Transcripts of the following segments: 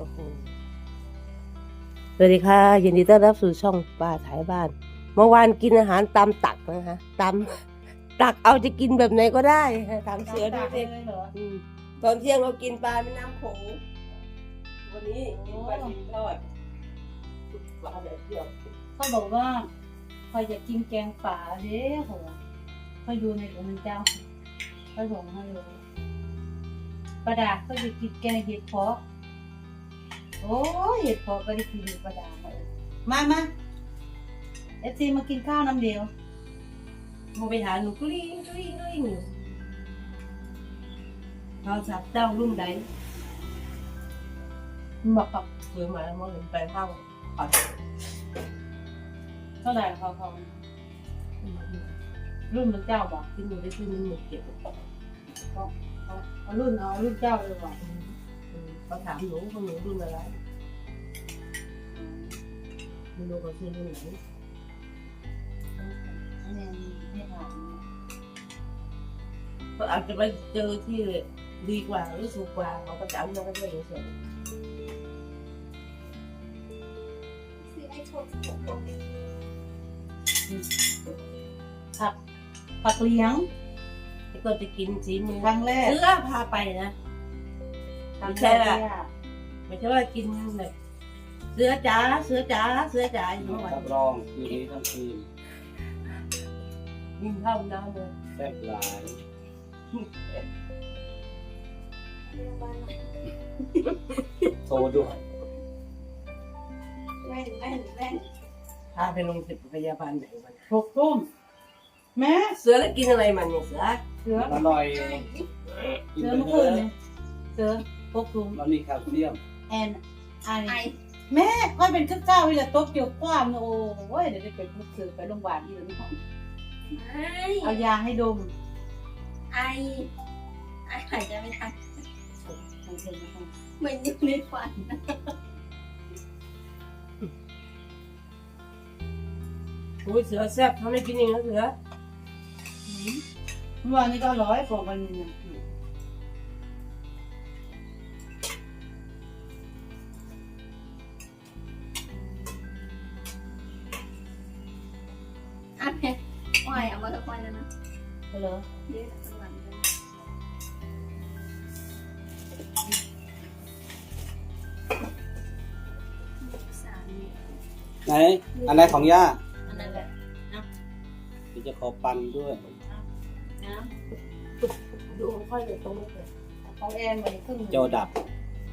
โอ้โหสวัสดีค่ะ ยินดีต้อนรับสู่ช่องป้าถ่ายบ้าน เมื่อวานกินอาหารตามตักนะคะตามตักเอาจะกินแบบไหนก็ได้ตามเสือดูสิเลยเหรออืมตอนเที่ยงเรากินปลาแม่น้ำโขงวันนี้กินปลาดิบทอดปลาแบบเดียวเขาบอกว่าคอยจะกินแกงป่าเด้อเขาว่าเขาดูในหลวงเจ้าเขาส่งให้เลยประดาเขาจะกินแกงเห็ดเพาะ โอ้ยเห็ดเพาะก็ได้กินอยู่ประดาเลยมามาเอฟซีมากินข้าวน้ำเดียวโมไปหาหนูกลิ้งกลิ้งกลิ้งอยู่เราสับเจ้ารุ่นใดมันบอกกับเสือมาแล้วมองเห็นไปข้างปัดเท่าไหร่เขาเขารุ่นมันเจ้าบอกที่หนูได้ขึ้นมันหมดเก็บเอาเอารุ่นเอารุ่นเจ้าเลยบอกอืม เขาถามหนูว่าหนูรุ่นอะไรไม่รู้เขาชื่อรุ่นไหนอันนี้ไม่ถามเขาอาจจะไปเจอที่ดีกว่าหรือสูงกว่าเขาก็จะเอาเรื่องกันด้วยเฉยซื้อไอโฟนสิบหกตัวผักผักเลี้ยงๆแล้วก็จะกินสีมือครั้งแรกเสื้อพาไปนะครั้ง ไม่แรใช่กละไม่ใช่ว่ากินแบบเสือจ๋าเสือจ๋าเสือจ๋าอยู่ทั้งวันรับรองคืนนี้ทั้งคืนกินข้าวน้ำเลยแซ่บหลายโรงพยาบาลหน่อยโทรด้วยแว่นแว่นแว่นพาไปโรงพยาบาลไหนวันหกทุ่มแม่เสือแล้วกินอะไรมันเนี่ยเสือเสืออร่อยกินเสือไปเมื่อเถคืนอะเนี่ยเสือ หกทุ่มมันมีแคลเซียมแอนไอไอแม่ค่อยเป็นขึ้นเจ้าเวลาตกเกี่ยวกว้ามเนี่ยโอ้ยเดี๋ยวจะเป็นผู้สื่อไปโรงพยาบาลอีกแล้วเนาะไอเอายาให้ดม ไอ ไอหายใจไม่ทันทางเดินนะคะเหมือนอยู่ในฝันโอ้ยเสือแซ่บทำไมกินอย่างนั้นเสือเมื่อวานนี้ก็ร้อยกว่าวันหนึง นแล้วนะก็เลยเยอะทั้งวันเลยสามเนี่ยไหน อันไหนของย่าอันนั้นแหละเดี๋ยวจะขอปันด้วยนะดูค่อยเลยตรงนี้เลยของแอนไปครึ่งหนึ่งโจดับ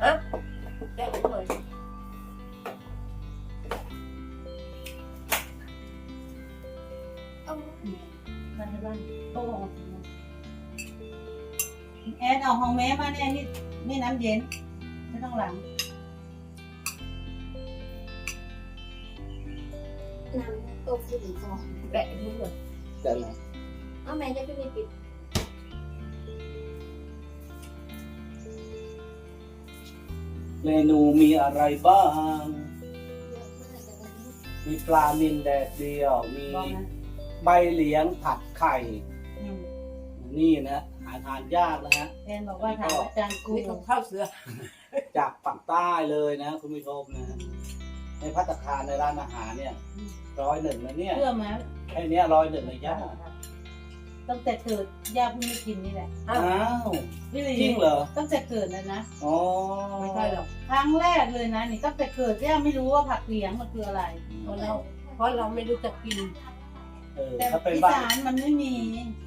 อะแซ่บเลย แอนเอาห้องแม่มาเนี่ยนี่นี่น้ำเย็น ไม่ต้องหลังน้ำตกอยู่ถึงคอแกะดูเลยแต่ไหนเอาแม่จะไม่มีปิดเมนูมีอะไรบ้าง เยอะมากแต่วันนี้มีปลานิลแดดเดียว มีบอกนะใบเหลียงผัดไข่ อืมนี่นะหา ทานยากนะฮะแอนบอกว่าถามอาจารย์กูนี่ต้องข้าวเสือจากฝั่งใต้เลยนะคุณผู้ชมนะในพัตตาคารในร้านอาหารเนี่ยร้อยหนึ่งนะเนี่ยเชื่อไหมแค่เนี้ร้อยหนึ่งเลยย่าตั้งแต่เกิดย่าเพิ่งได้กินนี่แหละอ้าวอ้าวพี่ลีจริงเหรอตั้งแต่เกิดนะนะอ๋อไม่ใช่หรอกครั้งแรกเลยนะนี่ตั้งแต่เกิดย่าไม่รู้ว่าผักเหลียงมันคืออะไรเพราะเราเพราะเราไม่รู้จักกิน เออแต่ถ้าเป็นอีบ้านสานมันไม่มี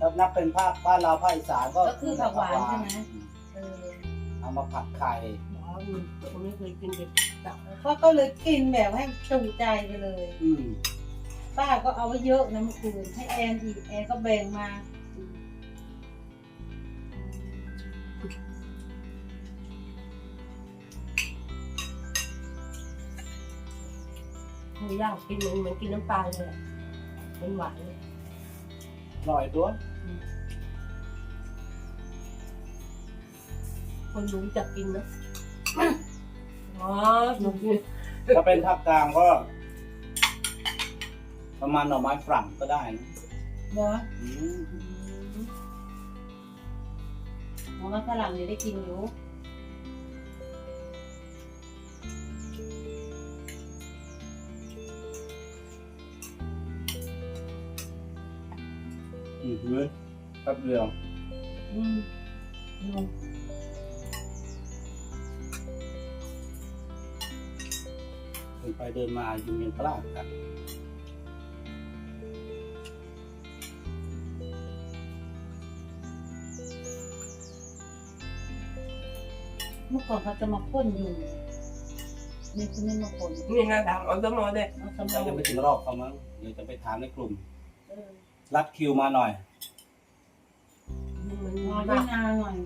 ถ้านับเป็นภาคบ้านเราภาคอีสานก็ก็คือผักหวานใช่ไหมเออเอามาผัดไข่ อ๋อผมไม่เคยกินเด็กตักก็ก็เลยกินแบบให้จูใจไปเลย อืมป้าก็เอาไว้เยอะนะเมื่อคืนให้แอนอีกแอนก็แบ่งมาไม่ยากกินเหมือนเหมือนกินน้ำปลาเลยอะ มันหวานเลยอร่อยด้วยคนรู้จักกินนะอ๋อหนูกินถ้าเป็นภาคกลางก็ ประมาณหน่อไม้ฝรั่งก็ได้นะเนาะอืมของมันฝรั่งเนี่ยได้กินอยู่ อืมเฮ้ยแป๊บเดียวอืมลุงเดินไปเดินมายังยังพลาดกันเมื่อก่อนเขาจะมาพ่นอยู่นี่คือไม่มาพ่นนี่งานถามเอาสมอเลยเอาสมเราองจะไปถึงรอบเขามั้งเดี๋ยวจะไปถามในกลุ่ม เออ รัดคิวมาหน่อยมันรอมาด้วยนานหน่อย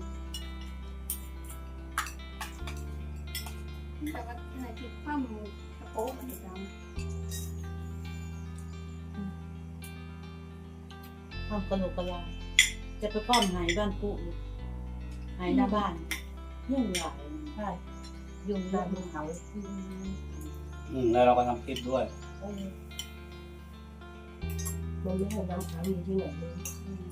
แต่ว่าเธอที่คว่ำกระโปรงมันจะทำกระโหลกกระลาจะไปก้อนหายบ้านปุ๊อีกหายหน้าบ้านยุ่งหลายใช่ยุ่งหน้าากมันเขาอืมอืมแล้วเราก็ทำคลิปด้วย เออ มันไม่ให้น้ำค้างอยู่ที่ไหนเลยอืม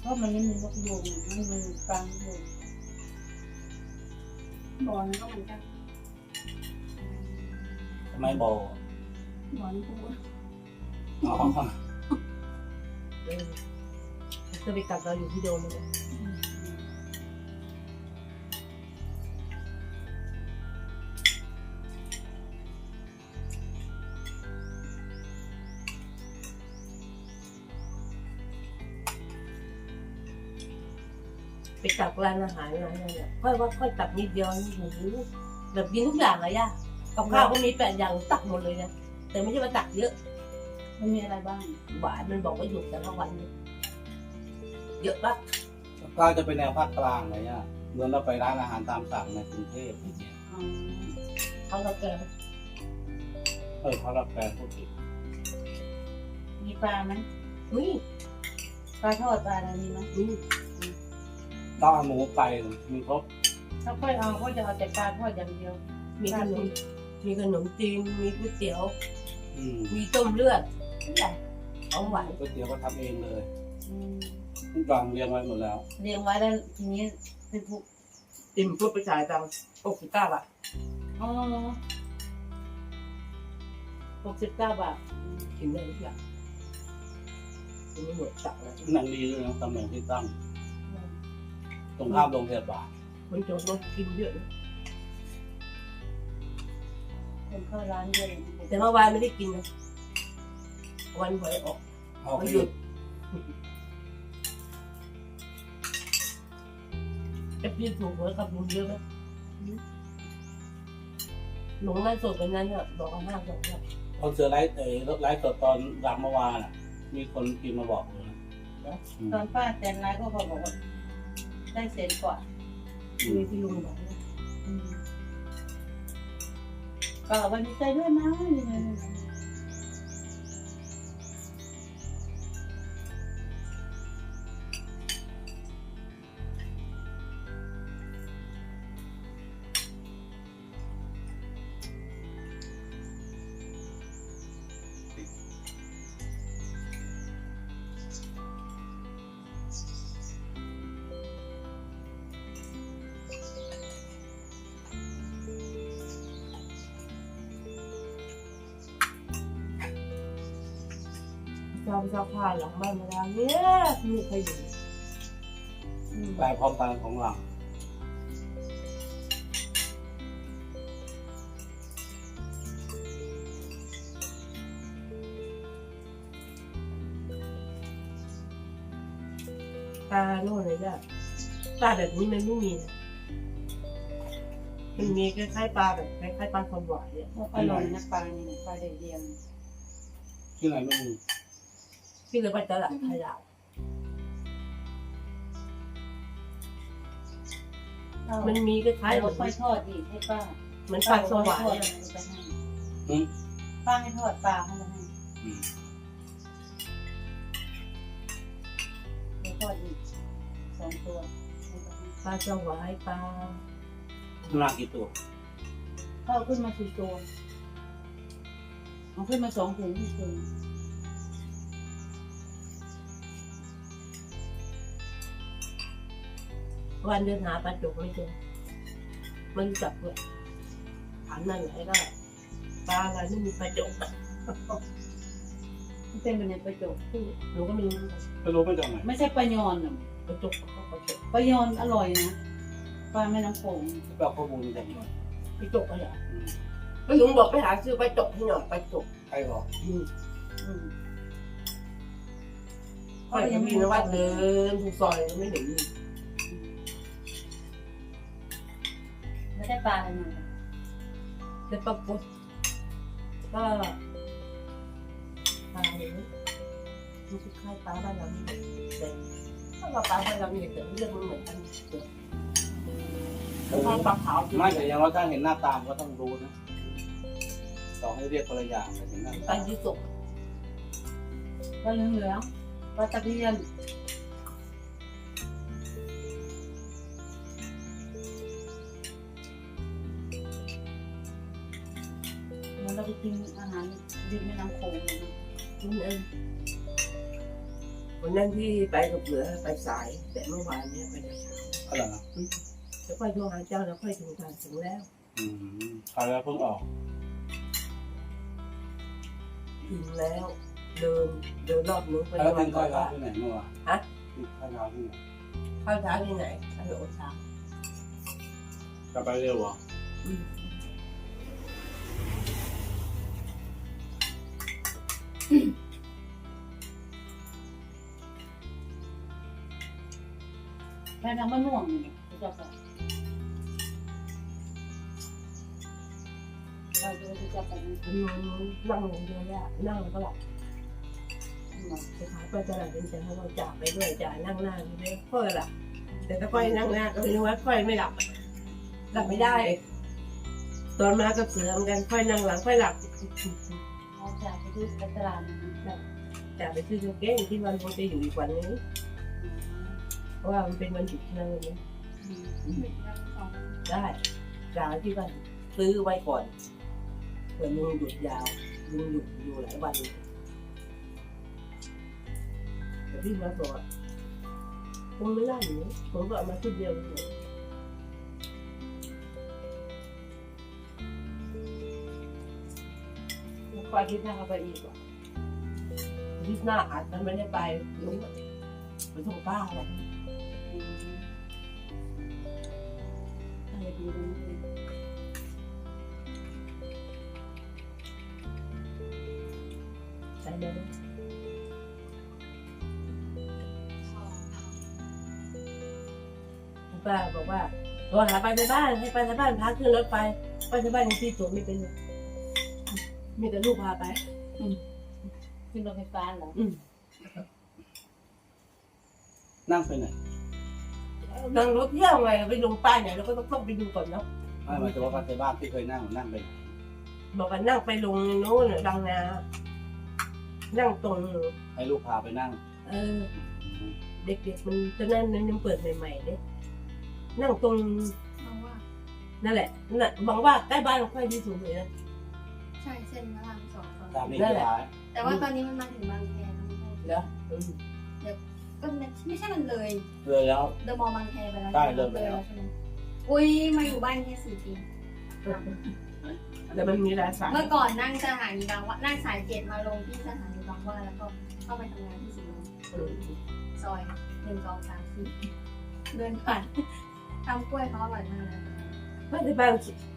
เพราะมันไม่มีนกยุงไม่มีฟางยุงบอลก็เหมือนกันทำไมบอกบอลกูอ๋อ เออจะไปกัดเราอยู่ที่โดมเลย ไปตักร้านอาหารร้านนั้นเนี่ยค่อยว่าค่อยตักนิดเดียวนี่โอ้โหแบบกินทุกอย่างเลยอะกับข้าวก็มีแปดอย่างตักหมดเลยนะแต่ไม่ใช่ว่าตักเยอะ มันมีอะไรบ้างหวานมันบอกว่าหยุดแต่ละวันเนี่ยเยอะปะก็จะเป็นแนวภาคกลางอะไรเนี่ยเหมือนเราไปร้านอาหารตามสั่งในกรุงเทพอย่างเงี้ยอ๋อเขาเราแกเออเขารับแปลพูดผิดมีปลาไหมนี่ปลาทอดปลาอะไรมีไหมนี่ ต้องเอาหมูไปมีครบถ้าค่อยเอาก็จะเอาแต่ปลาทอดอย่างเดียว มีขนมมีขนมจีนมีก๋วยเตี๋ยว อืมมีต้มเลือดทุกอย่างของหวานก๋วยเตี๋ยวก็ทำเองเลยอืมทุกอย่างเรียงไว้หมดแล้วเรียงไว้แล้วทีนี้เป็นผู้ติ่มปุ๊บไปจ่ายตังค์หกสิบเก้าบาทอ๋อหกสิบเก้าบาทกินได้ทุกอย่างกินไม่หมดตักนะหนังดีด้วยนะตำแหน่งที่ตั้งต รงข้ามโรงพยาบาลมันจงต้องกินเยอะนะคนเข้าร้านเยอะเลยแต่เมื่อวานไม่ได้กินนะวันหวยออกเอาวันไปหหยุยุดดเอฟซีถูกหวยกับลุงเยอะไหมหลงไล่สดกันนั้นอะบอกว่าห้าสองเนี่ยคอนเสิร์ตไลฟ์เออไลฟ์สดตอนรำเมื่อวานอะ มีคนพิมพ์มาบอกเลยนะอืมตอนป้าแต่งร้านก็บอกว่า ได้เสร็จกว่าอืมีมที่ลุงบอกนะอืมก็วันนี้ใจด้วยนะยังไง จ้าเจ้าผ้าหลังบ้านมาแล้วเนี่ยมีใครอยู่อืมแปลพร้อมกันของหลังปลาโน่นเลยจ้ะปลาแบบนี้มันไม่มีนะมันมีคล้ายๆปลาแบบคล้ายๆปลาสวายเนี่ยอร่อยนะปลานี่ปลาเดียวที่ไหนไม่มี ที่เลยไปตลาดไทยลาวๆมันมีคล้ายๆให้เหมือนค่อยทอดอีกให้ป้าเหมือนปลาสวายป้อะไปให้อืมป้าให้ทอดปลาให้มาให้อืมให้ทอดอีกสองตัวให้มาให้ปลาสวายปลาข้างล่างกี่ตัวเขาเอาขึ้นมาสี่ตัวเอาขึ้นมาสองถุงที่ถุง วันเดินหาปลาจุกไม่เจอไม่รู้จักเลยถามนั่นไหนก็ปลาอะไรไม่มีปลาจุกมันเป็นแบบในประจกหนูก็ไม่รู้ไม่รู้ไม่จากไหนไม่ใช่ปลายอนอะกระจกก็กระจกปลายอนอร่อยนะปลาแม่น้ำโขงแปลข้อมูลมาจากไหนกระจกอะไรอืมก็ลุงบอกไปหาซื้อกระจกให้หน่อยกระจกใครบอกอืมอืมค่อยจะมีนวัดเดินทุกซอยไม่เห็นมี แล้วได้ปลาอะไรมาแต่ปรากฏก็ปลาเนี่ยมันคือคล้ายปลาบ้านเรานี่แต่ถ้าเราปลาบ้านเราเนี่ยแต่เรื่องมันเหมือนกันแล้วก็ปลาขาวไม่แต่อยังเราถ้าเห็นหน้าตามก็ต้องรู้นะต่อให้เรียกคนละอย่างแต่เห็นหน้าปลาตายี่สกปลาเหลืองๆปลาตะเพียน รริมแม่น้ำโขงเลยนะมันเองวันนั้นที่ไปกับเหลือไปสาย แต่เมื่อวานเนี่ยไปแต่เช้าอะไรนะจะค่อยโทรหาเจ้าแล้วค่อยถึงทางถึงแล้วอืมใครแล้วเพิ่งออก ถึงแล้ว เดินเดินรอบนู้นไปแล้ววัเป็นนข้าวว่าเช้าที่ไหนเมื่อวานฮะกินข้าวเช้าที่ไหนข้าวเช้าที่ไหนข้าวโอชาจะไปเร็วเหรออืม แม่น้ำมะม่วงนี่รู้จักกันเราจะรู้จักกันอืมนั่งอย่างเดียวเนี่ยนั่งแล้วก็หลับจะขายไปตลาดเป็นจะให้เราจ่าไปด้วยจ่านั่งหน้าใช่ไหมค่อยหลับแต่ถ้าค่อยนั่งหน้าก็ไม่รู้ว่าค่อยไม่หลับหลับไม่ได้ ตอนมากับเสือเหมือนกันค่อยนั่งหลังค่อยหลับเราจะไปดูตลาดนะคะจ่าไปซื้อเก้งที่มันคงจะอยู่อีกวันนึง เพราะว่ามันเป็นวันหยุดที่นั่นเลยได้จ่าที่บ้านซื้อไว้ก่อนเผื่อลุงหยุดยาวลุงหยุดอยู่หลายวันแต่ที่มาบอกว่าคงไม่ได้อยู่นะผมก็เอามาชุดเดียวเลยแล้วก็อาทิตย์หน้าเขาไปอีกว่ะอาทิตย์หน้าอาจจะไม่ได้ไปลุงไปส่งป้าหรอก อะไรดูดูดูใช่ไหมป้าบอกว่าโทรหาไปในบ้านให้ไปในบ้านพาขึ้นรถไปไปในบ้านยังที่ตัวไม่เป็นเลยมีแต่ลูกพาไปขึ้นรถไฟฟ้าเหรอ อืม นั่งไปไหน นั่งรถเที่ยวไงไปลงป้ายไหนเราก็ต้องต้องไปดูก่อนเนาะไม่หมายถึงว่าไปบ้านที่เคยนั่งนั่งไปไหนบอกว่านั่งไปลงโน้นบางนานั่งตรงให้ลูกพาไปนั่ง เออ เด็กๆมันตอนนั้นมันยังเปิดใหม่ๆเนี่ยนั่งตรงมองว่านั่นแหละน่ะหวังว่าใกล้บ้านค่อยที่สุดเลยนะใช่เส้นพระรามสองตอนตามนี้นี้ก็ได้แต่ว่าตอนนี้มันมาถึงบางแคแล้วเหรออืม ก็ไม่ใช่มันเลยเลยแล้ว เดอะมอลล์บางแคไปแล้วได้เริ่มแล้ว ใช่ไหมอุ้ยมาอยู่บ้านแค่สี่ปี แต่มันมีหลายสายเมื่อก่อนนั่งสถานีบางว่านั่งสายเจ็ดมาลงที่สถานีบางว่าแล้วก็เข้าไปทำงานที่สีลมอืมซอยหนึ่งสองสามสี่เดินผ่านทำกล้วยเขาอร่อยมากเลยบ้านที่บ้าน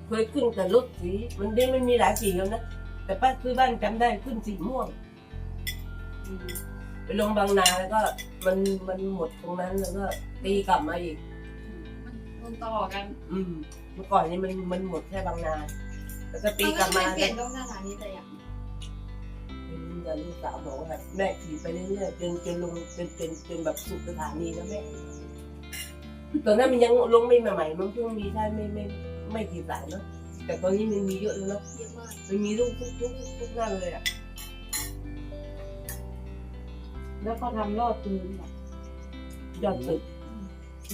เคยขึ้นแต่รถสี มันได้ไม่มีหลายสีแล้วนะ แต่ป้าคือบ้านจำได้ขึ้นสีม่วง อืม ไปลงบางนาแล้วก็มันมันหมดตรงนั้นแล้วก็ตีกลับมาอีก มันต่อกัน อืม เมื่อก่อนนี้มันมันหมดแค่บางนา แล้วก็ตีกลับมาเปลี่ยนตรงสถานีแต่อย่างแต่ลูกสาวบอกว่าแบบแม่ขี่ไปเรื่อยๆจนจนลงจนจนจนแบบสุดสถานีแล้วแม่ตอนนั้นมันยังลงไม่ใหม่ๆมันเพิ่งมีได้ไม่ไม่ไม่กี่สายเนาะแต่ตอนนี้มันมีเยอะแล้วเนาะเยอะมากมันมีลูกทุกทุกทุกทุกหน้าเลยอะ แล้วก็ทำลอดตื่นอะยอดตึก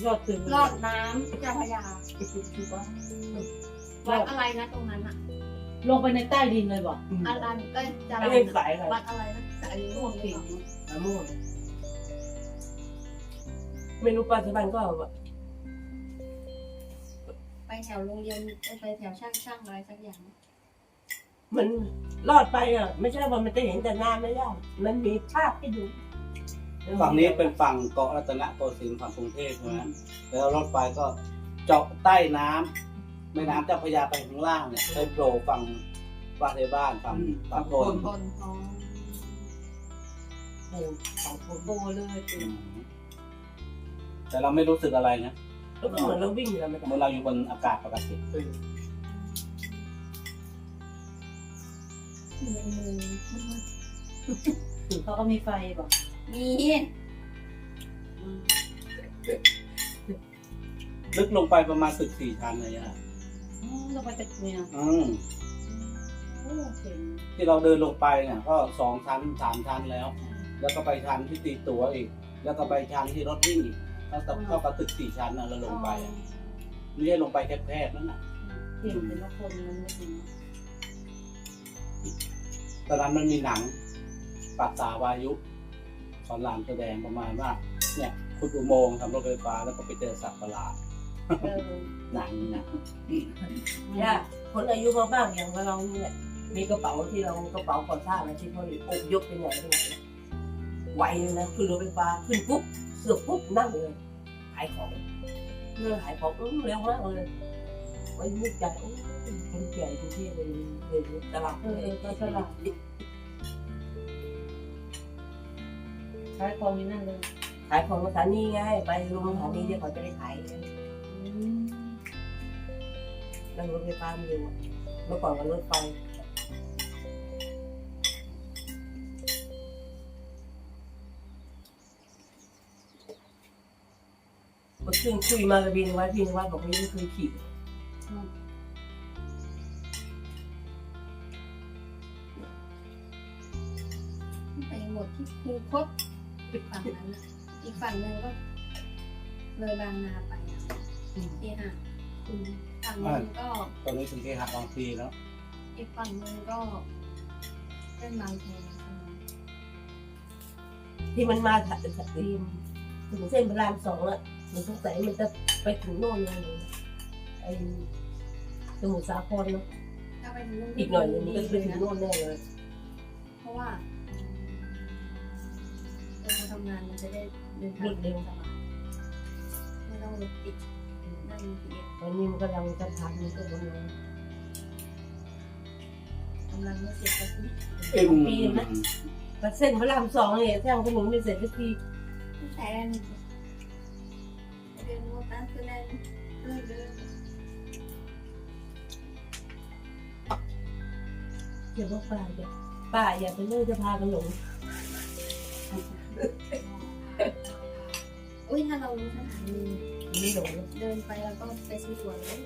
ยอดตื่นรอดน้ำเจ้าพระยาคือว่าวัดอะไรนะตรงนั้นอะลงไปในใต้ดินเลยบ่อารันก็จะไม่ได้สายอะไรวัดอะไรนะสายม่วงเก่งมะม่วงไม่รู้ปัจจุบันก็แบบไปแถวโรงเรียนไปแถวช่างช่างอะไรสักอย่างมันรอดไปอะ ไม่ใช่ว่ามันจะเห็นแต่หน้าไม่ได้มันมีภาพให้ดู ฝั่งนี้เป็นฝั่งเกาะรัตนโกสินทร์ฝั่งกรุงเทพใช่ไหมแล้วรถไฟก็เจาะใต้น้ำแม่น้ำเจ้าพระยาไปข้างล่างเนี่ยไปโผล่ฝั่งบ้านในบ้านฝั่งฝั่งโคนคนท้องโอ้สองคนโบเลยอืมแต่เราไม่รู้สึกอะไรนะแล้วก็เหมือนเราวิ่งอยู่แล้วไม่เมื่อได้เราอยู่บนอากาศปกติอยู่ในมือเขาก็มีไฟบอก มีลึกลงไปประมาณตึกสี่ชั้นเลยอะเราไปจากเนี่ยอืมโอ้เจ๋งที่เราเดินลงไปเนี่ยก็สองชั้นสามชั้นแล้ว แล้วก็ไปชั้นที่ตีตั๋วอีก แล้วก็ไปชั้นที่รถวิ่งอีกแล้วก็เข้ากับตึกสี่ชั้นนะเราลงไปอะไม่ใช่ลงไปแคบๆนั่นน่ะเจ๋งเป็นละคนมันไม่ถึงตอนนั้นมันมีหนังปัสสาวายุส อนรามแสดงประมาณว่า เนี่ยขุดอุโมงค์ทำรถไฟฟ้าแล้วก็ไปเจอสัตว์ประหลาดเออหนังนะย่าคนอายุมากๆอย่างเรานี่แหละมีกระเป๋าที่เรากระเป๋าก่อสร้างอะไรที่เขาอบยกไปไหนไปไหนนะไวเลยนะขึ้นรถไฟฟ้าขึ้นปุ๊บเสือกปุ๊บนั่งเลยขายของเรื่องขายของอื้อเร็วมากเลยไว้นึกใจโอ้ยคนแก่กรุงเทพเลยเลยตลาดเอเลอยก็สลับ ขายของนี่นั่นเลยขายของสถานีไงไปลงสถานีเดี๋ยวเขาจะได้ขายอืมนั่งรถไฟฟ้ามันอยู่อะเมื่อก่อนก็รถไฟเมื่อคืนคุยมากับพี่นวัดพี่นวัดบอกว่าไม่เคยขี่ไปหมดที่คูคตอีก ฝั่งนั้นน่ะอีกฝั่งหนึ่งก็เลยบางนาไปอะที่ห่างฝั่งหนึงก็ ตอนนี้ถึงที่หักบางพลีแล้วอีกฝั่งหนึงก็เป็นบางแคใช่ไหมที่มันมาถัดจากทีมถึงเส้นพระรามสองอะมันสงสัยมันจะไปถึงโน่นเลยไอ้สมุทรสาครเนาะถ้าไปถึงนู่นอีกหน่อยนึงมันก็จะไปเลยถึงนะโน่นแน่เลยเพราะว่าเวลา ทำงานมันจะได้เดินทางสบายไม่ต้องรถติดนั่ง BTS ตอนนี้มันกำลังจะทำมันก็กำลังกำลังไม่เสร็จสักทีเป็นปีนะแต่เส้นพระรามสองเนี่ยแท่งถนนไม่เสร็จสักทีแต่เดินเดินรถนั้นคือเดินเดินเดี๋ยวว่าป้าจะป้าอย่าไปเลยจะพากันหลง อุ้ยถ้าเรารู้สถานีไม่หลงเดินไปแล้วก็ไปซื้อตั๋วเลย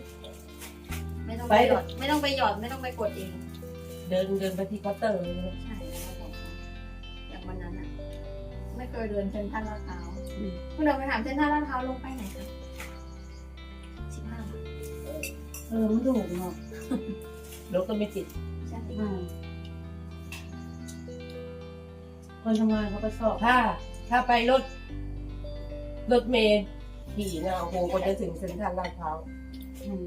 ไม่ต้องไปไปหยอดไม่ต้องไปหยอดไม่ต้องไปกดเองเดินเดินไปที่เคาน์เตอร์เลยนะใช่แล้วบอกเขาอย่างวันนั้นอะไม่เคยเดินเซ็นทรัลลาดพร้าวเมื่อเดินไปถามเซ็นทรัลลาดพร้าวลงไปไหนคะสิบห้าบาทเออมันถูกเนาะรถก็ไม่ติดใช่ คนทำงานเขาก็สอบถ้า ถ้าไปรถ รถเมล์ขี่นะโอ้โหกว่าจะถึงเซ็นทรัลลาดพร้าว อืม